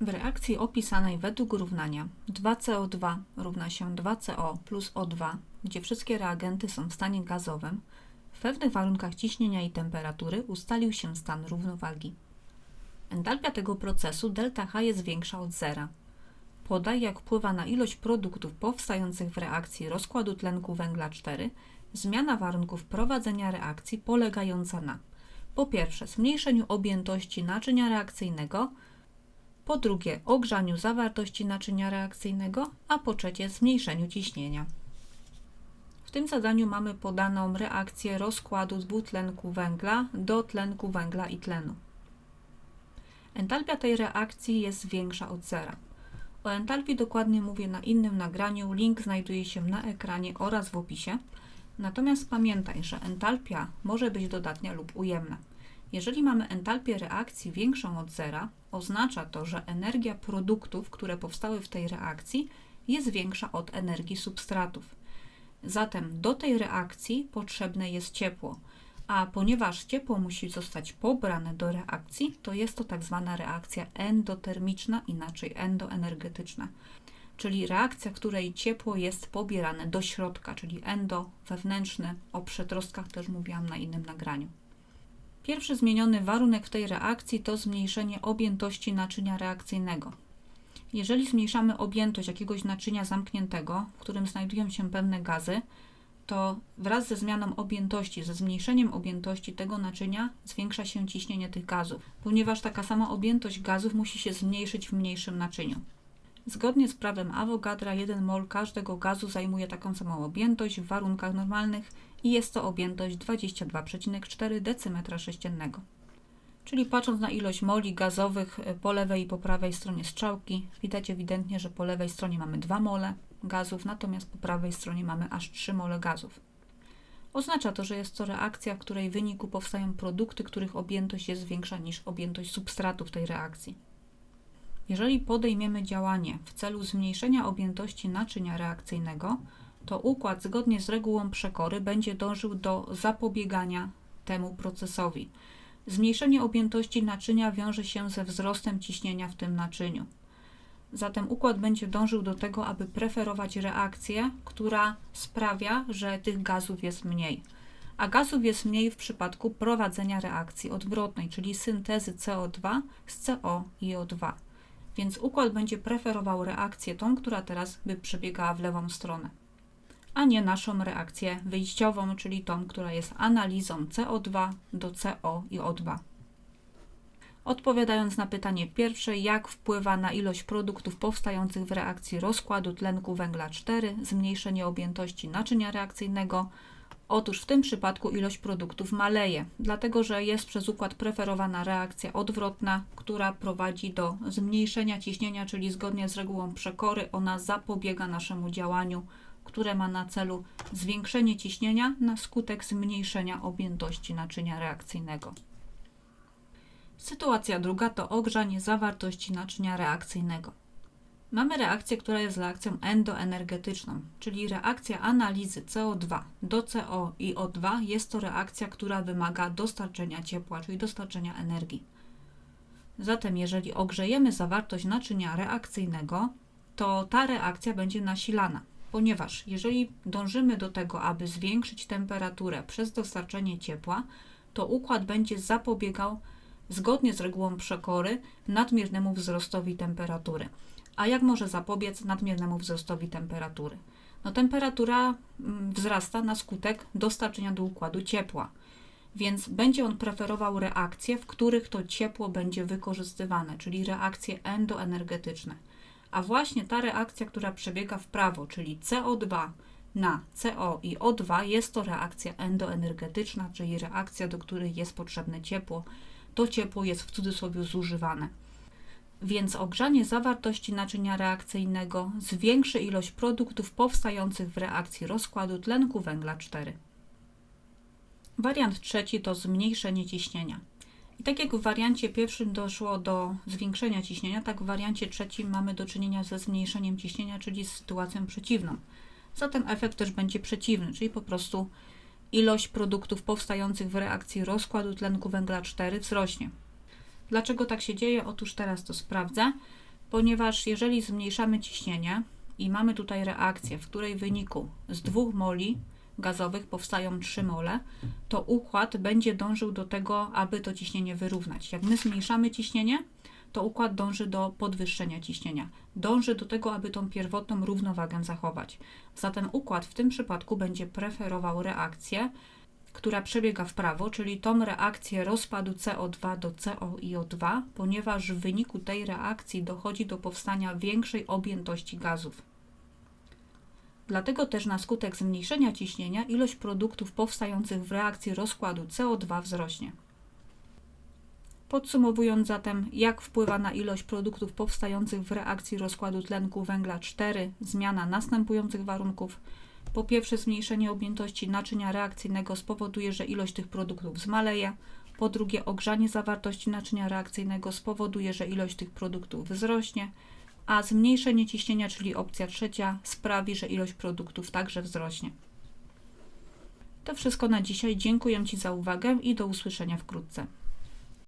W reakcji opisanej według równania 2CO2 równa się 2CO plus O2, gdzie wszystkie reagenty są w stanie gazowym, w pewnych warunkach ciśnienia i temperatury ustalił się stan równowagi. Entalpia tego procesu ΔH jest większa od zera. Podaj, jak wpływa na ilość produktów powstających w reakcji rozkładu tlenku węgla 4 zmiana warunków prowadzenia reakcji polegająca na po pierwsze zmniejszeniu objętości naczynia reakcyjnego, po drugie ogrzaniu zawartości naczynia reakcyjnego, a po trzecie zmniejszeniu ciśnienia. W tym zadaniu mamy podaną reakcję rozkładu dwutlenku węgla do tlenku węgla i tlenu. Entalpia tej reakcji jest większa od zera. O entalpii dokładnie mówię na innym nagraniu, link znajduje się na ekranie oraz w opisie. Natomiast pamiętaj, że entalpia może być dodatnia lub ujemna. Jeżeli mamy entalpię reakcji większą od zera, oznacza to, że energia produktów, które powstały w tej reakcji, jest większa od energii substratów. Zatem do tej reakcji potrzebne jest ciepło, a ponieważ ciepło musi zostać pobrane do reakcji, to jest to tak zwana reakcja endotermiczna, inaczej endoenergetyczna, czyli reakcja, której ciepło jest pobierane do środka, czyli endo, wewnętrzny. O przetrostkach też mówiłam na innym nagraniu. Pierwszy zmieniony warunek w tej reakcji to zmniejszenie objętości naczynia reakcyjnego. Jeżeli zmniejszamy objętość jakiegoś naczynia zamkniętego, w którym znajdują się pewne gazy, to wraz ze zmianą objętości, ze zmniejszeniem objętości tego naczynia zwiększa się ciśnienie tych gazów, ponieważ taka sama objętość gazów musi się zmniejszyć w mniejszym naczyniu. Zgodnie z prawem Avogadra 1 mol każdego gazu zajmuje taką samą objętość w warunkach normalnych i jest to objętość 22,4 decymetra sześciennego. Czyli patrząc na ilość moli gazowych e, po lewej i po prawej stronie strzałki, widać ewidentnie, że po lewej stronie mamy 2 mole gazów, natomiast po prawej stronie mamy aż 3 mole gazów. Oznacza to, że jest to reakcja, w której w wyniku powstają produkty, których objętość jest większa niż objętość substratów tej reakcji. Jeżeli podejmiemy działanie w celu zmniejszenia objętości naczynia reakcyjnego, to układ zgodnie z regułą przekory będzie dążył do zapobiegania temu procesowi. Zmniejszenie objętości naczynia wiąże się ze wzrostem ciśnienia w tym naczyniu. Zatem układ będzie dążył do tego, aby preferować reakcję, która sprawia, że tych gazów jest mniej. A gazów jest mniej w przypadku prowadzenia reakcji odwrotnej, czyli syntezy CO2 z CO i O2. Więc układ będzie preferował reakcję tą, która teraz by przebiegała w lewą stronę a nie naszą reakcję wyjściową, czyli tą, która jest analizą CO2 do CO i O2. Odpowiadając na pytanie pierwsze, jak wpływa na ilość produktów powstających w reakcji rozkładu tlenku węgla 4 zmniejszenie objętości naczynia reakcyjnego, Otóż w tym przypadku ilość produktów maleje, dlatego że jest przez układ preferowana reakcja odwrotna, która prowadzi do zmniejszenia ciśnienia, czyli zgodnie z regułą przekory, ona zapobiega naszemu działaniu które ma na celu zwiększenie ciśnienia na skutek zmniejszenia objętości naczynia reakcyjnego. Sytuacja druga to ogrzanie zawartości naczynia reakcyjnego. Mamy reakcję, która jest reakcją endoenergetyczną, czyli reakcja analizy CO2 do CO i O2 jest to reakcja, która wymaga dostarczenia ciepła, czyli dostarczenia energii. Zatem, jeżeli ogrzejemy zawartość naczynia reakcyjnego, to ta reakcja będzie nasilana ponieważ jeżeli dążymy do tego, aby zwiększyć temperaturę przez dostarczenie ciepła, to układ będzie zapobiegał zgodnie z regułą przekory nadmiernemu wzrostowi temperatury. A jak może zapobiec nadmiernemu wzrostowi temperatury? No, temperatura mm, wzrasta na skutek dostarczenia do układu ciepła, więc będzie on preferował reakcje, w których to ciepło będzie wykorzystywane, czyli reakcje endoenergetyczne. A właśnie ta reakcja, która przebiega w prawo, czyli CO2 na CO i O2, jest to reakcja endoenergetyczna, czyli reakcja, do której jest potrzebne ciepło. To ciepło jest w cudzysłowie zużywane. Więc ogrzanie zawartości naczynia reakcyjnego zwiększy ilość produktów powstających w reakcji rozkładu tlenku węgla 4. Wariant trzeci to zmniejszenie ciśnienia. I tak jak w wariancie pierwszym doszło do zwiększenia ciśnienia, tak w wariancie trzecim mamy do czynienia ze zmniejszeniem ciśnienia, czyli z sytuacją przeciwną. Zatem efekt też będzie przeciwny, czyli po prostu ilość produktów powstających w reakcji rozkładu tlenku węgla 4 wzrośnie. Dlaczego tak się dzieje? Otóż teraz to sprawdzę. ponieważ jeżeli zmniejszamy ciśnienie i mamy tutaj reakcję, w której wyniku z 2 moli gazowych powstają 3 mole, to układ będzie dążył do tego, aby to ciśnienie wyrównać. Jak my zmniejszamy ciśnienie, to układ dąży do podwyższenia ciśnienia. Dąży do tego, aby tą pierwotną równowagę zachować. Zatem układ w tym przypadku będzie preferował reakcję, która przebiega w prawo, czyli tą reakcję rozpadu CO2 do COIO2, ponieważ w wyniku tej reakcji dochodzi do powstania większej objętości gazów. Dlatego też na skutek zmniejszenia ciśnienia ilość produktów powstających w reakcji rozkładu CO2 wzrośnie. Podsumowując zatem, jak wpływa na ilość produktów powstających w reakcji rozkładu tlenku węgla 4 zmiana następujących warunków. Po pierwsze, zmniejszenie objętości naczynia reakcyjnego spowoduje, że ilość tych produktów zmaleje. Po drugie, ogrzanie zawartości naczynia reakcyjnego spowoduje, że ilość tych produktów wzrośnie. A zmniejszenie ciśnienia, czyli opcja trzecia, sprawi, że ilość produktów także wzrośnie. To wszystko na dzisiaj. Dziękuję Ci za uwagę i do usłyszenia wkrótce.